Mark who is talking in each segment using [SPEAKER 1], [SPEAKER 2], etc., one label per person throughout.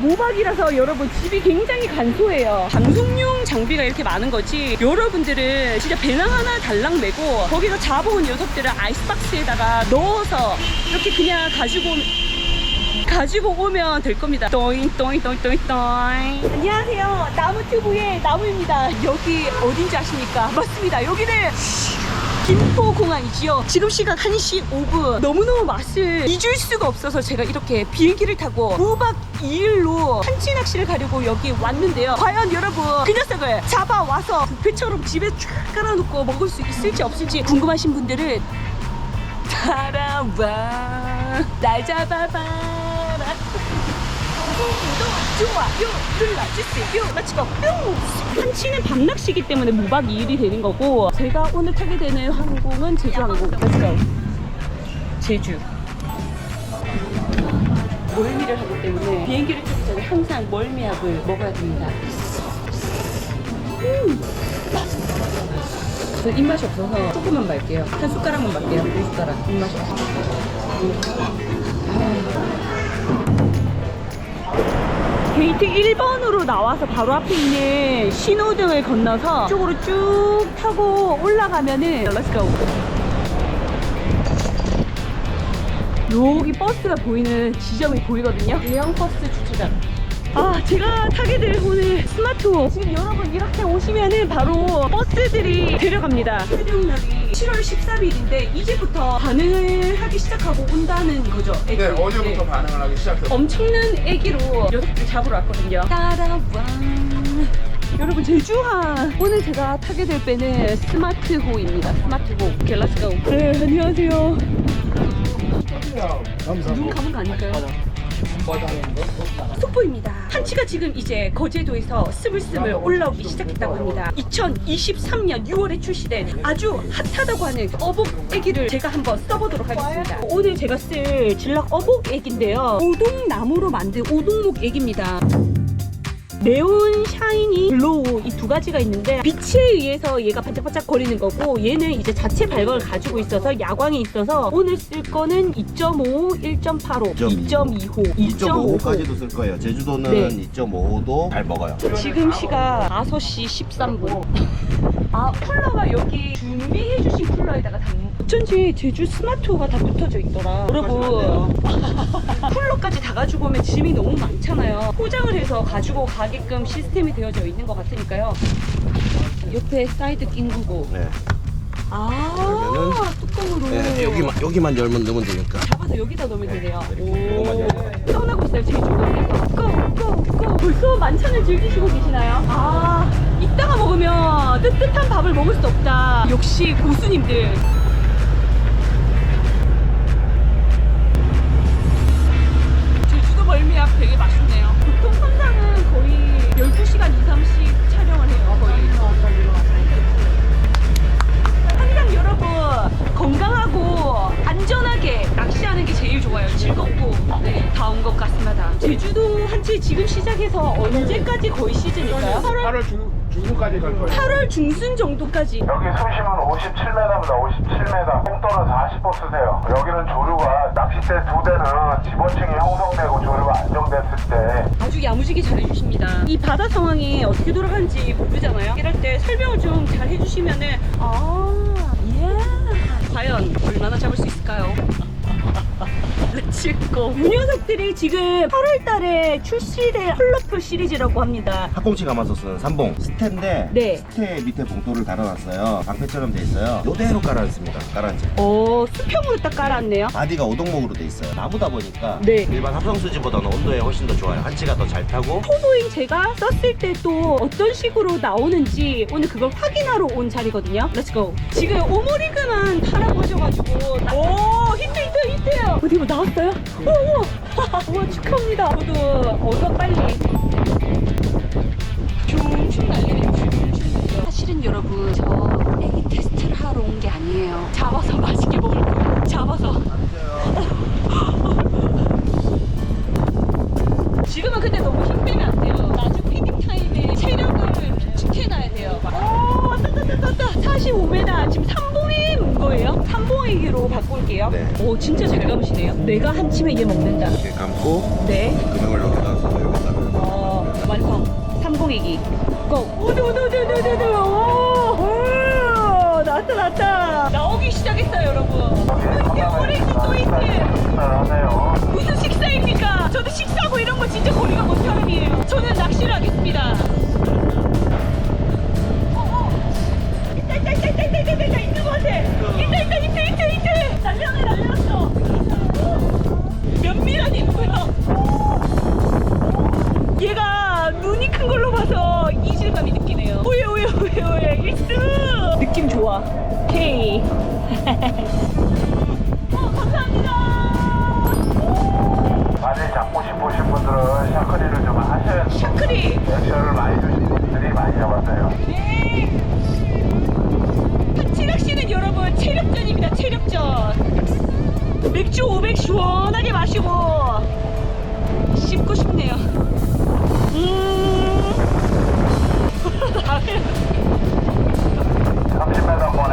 [SPEAKER 1] 모박이라서 여러분 집이 굉장히 간소해요. 방송용 장비가 이렇게 많은 거지. 여러분들은 진짜 배낭 하나 달랑 메고 거기서 잡아온 녀석들을 아이스박스에다가 넣어서 이렇게 그냥 가지고 가지고 오면 될 겁니다. 또잉 또잉 또잉 또잉 또잉. 안녕하세요. 나무튜브의 나무입니다. 여기 어딘지 아십니까? 맞습니다. 여기는 김포공항이지요. 지금 시각 1시 5분. 너무너무 맛을 잊을 수가 없어서 제가 이렇게 비행기를 타고 9박 2일로 한치 낚시를 가려고 여기 왔는데요. 과연 여러분 그 녀석을 잡아와서 뷔페처럼 집에 쫙 깔아놓고 먹을 수 있을지 없을지 궁금하신 분들은 따라와 날 잡아봐라 구독, 좋아요 눌러주세요 렛츠고 뿅 한치는 밤낚시기 때문에 무박 2일이 되는 거고 제가 오늘 타게 되는 항공은 제주항공. 렛츠고 제주. 멀미를 하기 때문에 비행기를 타기 전에 항상 멀미약을 먹어야 됩니다. 음. 저 입맛이 없어서 조금만 말게요. 한 숟가락만 말게요. 두 숟가락. 입맛이 없어서 게이트 1번으로 나와서 바로 앞에 있는 신호등을 건너서 이쪽으로 쭉 타고 올라가면은 Let's go. 여기 버스가 보이는 지점이 보이거든요. 대형 버스 주차장 아 제가 타게 될 오늘 스마트호 지금 여러분 이렇게 오시면은 바로 버스들이 데려갑니다 새벽날이 7월 13일인데 이제부터 반응을 하기 시작하고 온다는 거죠
[SPEAKER 2] 네,
[SPEAKER 1] 애들이.
[SPEAKER 2] 어제부터
[SPEAKER 1] 네.
[SPEAKER 2] 반응을 하기 시작했어요.
[SPEAKER 1] 엄청난 애기로 녀석들 잡으러 왔거든요. 따라와. 여러분 제주항 오늘 제가 타게 될 배는 스마트호입니다. 스마트호. 오케이, 렛츠고. 네, 안녕하세요. 눈 감은 거 아닐까요? 속보입니다. 한치가 지금 이제 거제도에서 스물스물 올라오기 시작했다고 합니다. 2023년 6월에 출시된 아주 핫하다고 하는 어복 애기를 제가 한번 써보도록 하겠습니다. 오늘 제가 쓸 진락 어복 애기인데요. 오동나무로 만든 오동목 애기입니다. 네온, 샤이니, 글로우 이 두 가지가 있는데 빛에 의해서 얘가 반짝반짝 거리는 거고 얘는 이제 자체 발광을 가지고 있어서 야광이 있어서 오늘 쓸 거는 2.5, 1.85, 2.25,
[SPEAKER 3] 2.55까지도 쓸 거예요. 제주도는
[SPEAKER 1] 네.
[SPEAKER 3] 2.5도 잘 먹어요.
[SPEAKER 1] 지금 시각 5시 13분. 아, 쿨러가 여기 준비해 주신 쿨러에다가 담. 어쩐지 제주 스마트호가 다 붙어져 있더라. 여러분. 쿨러까지 다 가지고 오면 짐이 너무 많잖아요. 포장을 해서 가지고 가게끔 시스템이 되어져 있는 것 같으니까요. 옆에 사이드 낀 거고.
[SPEAKER 3] 네.
[SPEAKER 1] 아,
[SPEAKER 3] 그러면은
[SPEAKER 1] 뚜껑으로.
[SPEAKER 3] 네, 여기만 여기만 열면 넣으면 되니까.
[SPEAKER 1] 잡아서 여기다 넣으면 되네요.
[SPEAKER 3] 요거만 열면
[SPEAKER 1] 떠나고 있어요. 제주도에서. 고! 고! 고! 벌써 만찬을 즐기시고 계시나요? 아, 이따가 먹으면 뜨뜻한 밥을 먹을 수 없다. 역시 고수님들.
[SPEAKER 2] 중, 중순까지 갈 거예요.
[SPEAKER 1] 8월 중순 정도까지.
[SPEAKER 4] 여기 수심은 57m입니다. 57m. 뽕돌은 40호 쓰세요. 여기는 조류가 낚싯대 두 대는 지번층이 형성되고 조류가 안정됐을 때
[SPEAKER 1] 아주 야무지게 잘 해주십니다. 이 바다 상황이 어떻게 돌아가는지 모르잖아요. 이럴 때 설명을 좀 잘 해주시면은 아, 예. 과연 얼마나 잡을 수 있을까요? 렛츠고. 이 녀석들이 지금 8월 달에 출시될 컬러풀 시리즈라고 합니다.
[SPEAKER 3] 학꽁치 가마솥은 삼봉 스테인데
[SPEAKER 1] 네.
[SPEAKER 3] 스테 밑에 봉돌을 달아놨어요. 방패처럼 돼 있어요. 요대로 깔아놨습니다. 깔아놨지.
[SPEAKER 1] 어, 수평으로 딱 깔았네요.
[SPEAKER 3] 바디가 오동목으로 돼 있어요. 나무다 보니까
[SPEAKER 1] 네.
[SPEAKER 3] 일반 합성 수지보다는 온도에 훨씬 더 좋아요. 한치가 더 잘 타고
[SPEAKER 1] 포도인 제가 썼을 때 또 어떤 식으로 나오는지 오늘 그걸 확인하러 온 자리거든요. 렛츠고. 지금 오모리그만 타라고 하셔가지고. 오, 히트, 히트, 히트요. 어디 뭐 나 왔어요? 우와, 우와. 우와, 축하합니다. 저도 어서 빨리. 춤춤 날리네요. 춤춤 사실은 여러분, 저 애기 테스트를 하러 온 게 아니에요. 잡아서 맛있게 먹을 거예요. 잡아서. 오, 진 어 감사합니다.
[SPEAKER 4] 바지 잡고 싶으신 분들은 샤크리를 좀 하셔야 돼요.
[SPEAKER 1] 샤크리.
[SPEAKER 4] 액션을 많이 주신 분들이 많이 잡았어요.
[SPEAKER 1] 네. 한치락 씨는 여러분 체력전입니다. 체력전. 맥주 500 시원하게 마시고 씹고 싶네요. 음.
[SPEAKER 4] 30m 번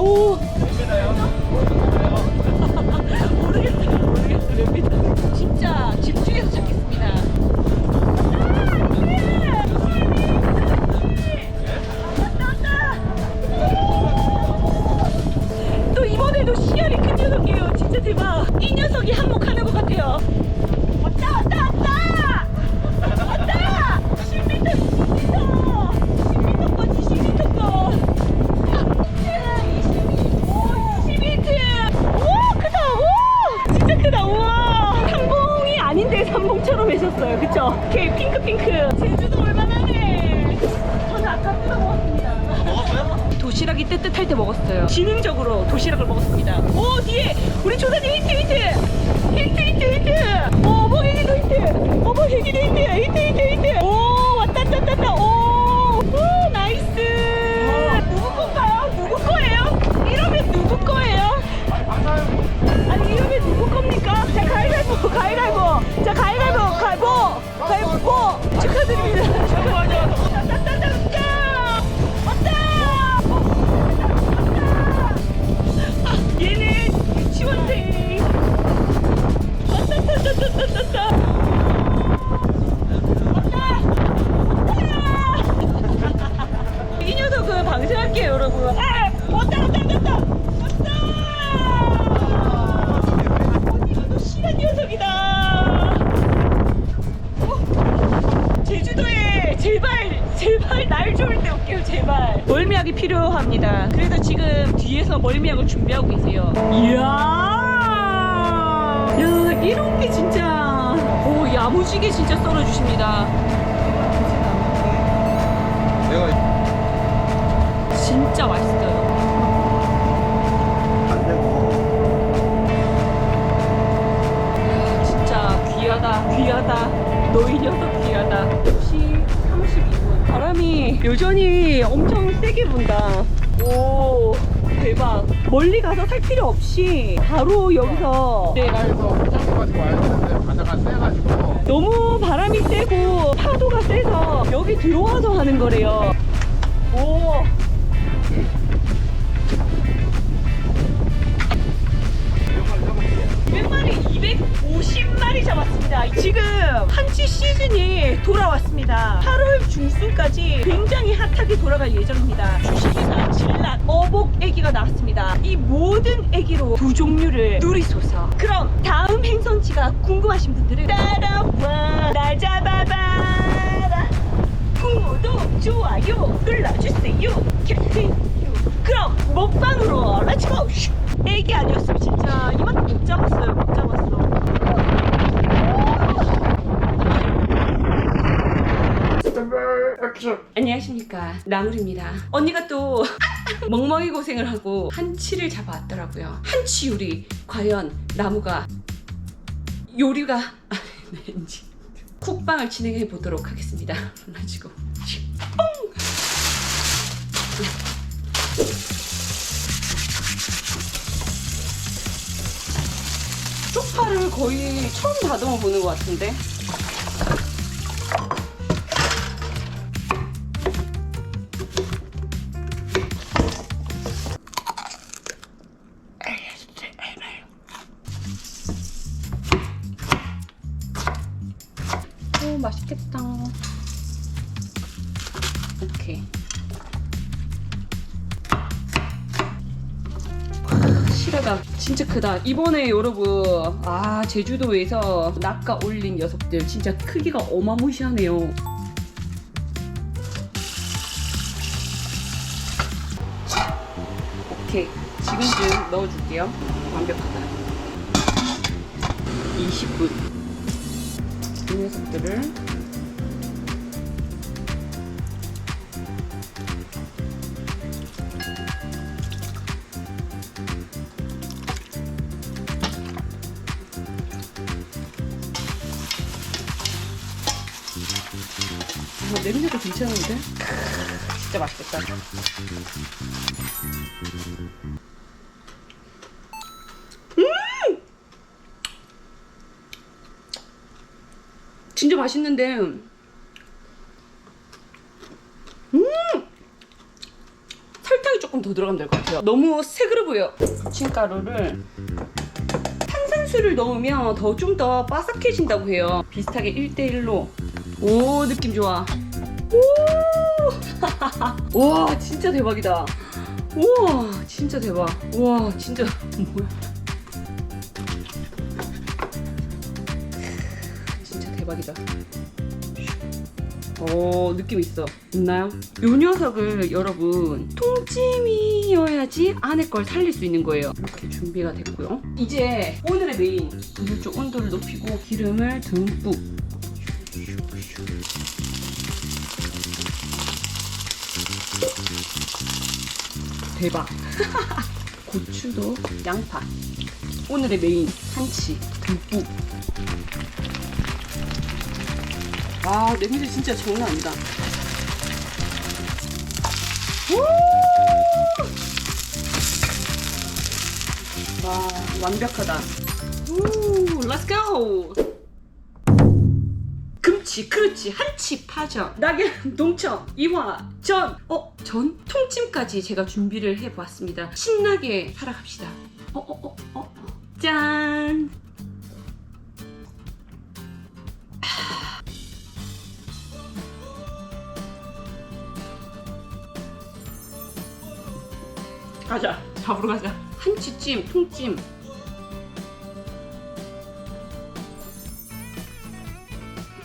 [SPEAKER 1] 오 그래서 지금 뒤에서 멀미약을 준비하고 계세요. 이야! 야 이런 게 진짜. 오 야무지게 진짜 썰어주십니다.
[SPEAKER 3] 내가
[SPEAKER 1] 진짜 맛있어요.
[SPEAKER 3] 안 되고.
[SPEAKER 1] 진짜 귀하다 귀하다. 녀석 귀하다. 10시 32분 바람이 여전히 엄청 세게 분다. 오 대박. 멀리 가서 살 필요 없이 바로 여기서 네,
[SPEAKER 2] 바다에서 포장까지 와야 되는데 바다가 세가지고.
[SPEAKER 1] 너무 바람이 세고 파도가 세서 여기 들어와서 하는 거래요. 오. 몇 마리 250마리 잡았습니다. 지금 한치 시즌이 돌아왔 습니다. 8월 중순까지 굉장히 핫하게 돌아갈 예정입니다. 주식회사 진란 어복 애기가 나왔습니다. 이 모든 애기로 두 종류를 누리소서. 그럼 다음 행선지가 궁금하신 분들은 따라와 날 잡아봐라. 구독, 좋아요 눌러주세요. 큐. 그럼 먹방으로 렛츠고! 애기 아니었으면 진짜 이만큼 못 잡았어요. 못 잡았어.
[SPEAKER 2] 스탠바이 액션
[SPEAKER 1] 안녕하십니까 나물입니다. 언니가 또 멍멍이 고생을 하고 한치를 잡아왔더라고요. 한치 요리 과연 나무가 요리가 아닌지 쿡방을 진행해 보도록 하겠습니다. 가지고 뻥! 쪽파를 거의 처음 다듬어 보는 것 같은데. 진짜 크다. 이번에 여러분 아 제주도에서 낚아 올린 녀석들 진짜 크기가 어마무시하네요. 오케이 지금쯤 넣어줄게요. 완벽하다. 20분. 이 녀석들을 아, 냄새도 괜찮은데? 진짜 맛있겠다. 음! 진짜 맛있는데, 음! 설탕이 조금 더 들어가면 될 것 같아요. 너무 새그러 보여. 부침가루를 탄산수를 넣으면 더 좀 더 바삭해진다고 해요. 비슷하게 1대1로. 오, 느낌 좋아. 오! 와, 진짜 대박이다. 우와, 진짜 대박. 와, 진짜 뭐야? 진짜 대박이다. 오, 느낌 있어. 있나요? 요 녀석을 여러분 통찜이어야지 안에 걸 살릴 수 있는 거예요. 이렇게 준비가 됐고요. 이제 오늘의 메인 불좀 온도를 높이고 기름을 듬뿍 대박. 고추도 양파. 오늘의 메인 한치 듬뿍. 아 냄새 진짜 장난 아니다. 우! 와 완벽하다. 우, let's 금치, 그렇지, 한치, 파전, 낙연, 동청, 이화, 전, 어, 전? 통찜까지 제가 준비를 해보았습니다. 신나게 살아갑시다. 어, 어, 어, 어, 짠! 가자, 잡으러 가자. 한치찜, 통찜.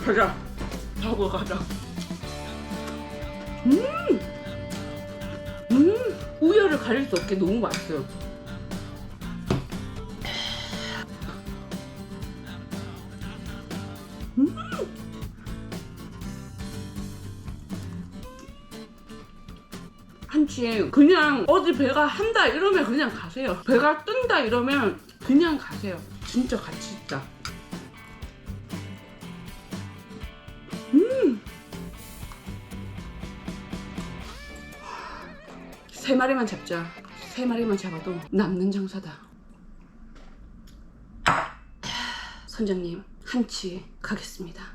[SPEAKER 1] 가자. 잡으러 가자. 음! 음! 우열을 가릴 수 없게 너무 맛있어요. 음! 한치에 그냥 어디 배가 한다 이러면 그냥 가세요. 배가 뜬다 이러면 그냥 가세요. 진짜 가치 있다. 세 마리만 잡자. 세 마리만 잡아도 남는 장사다. 선장님, 한치 가겠습니다.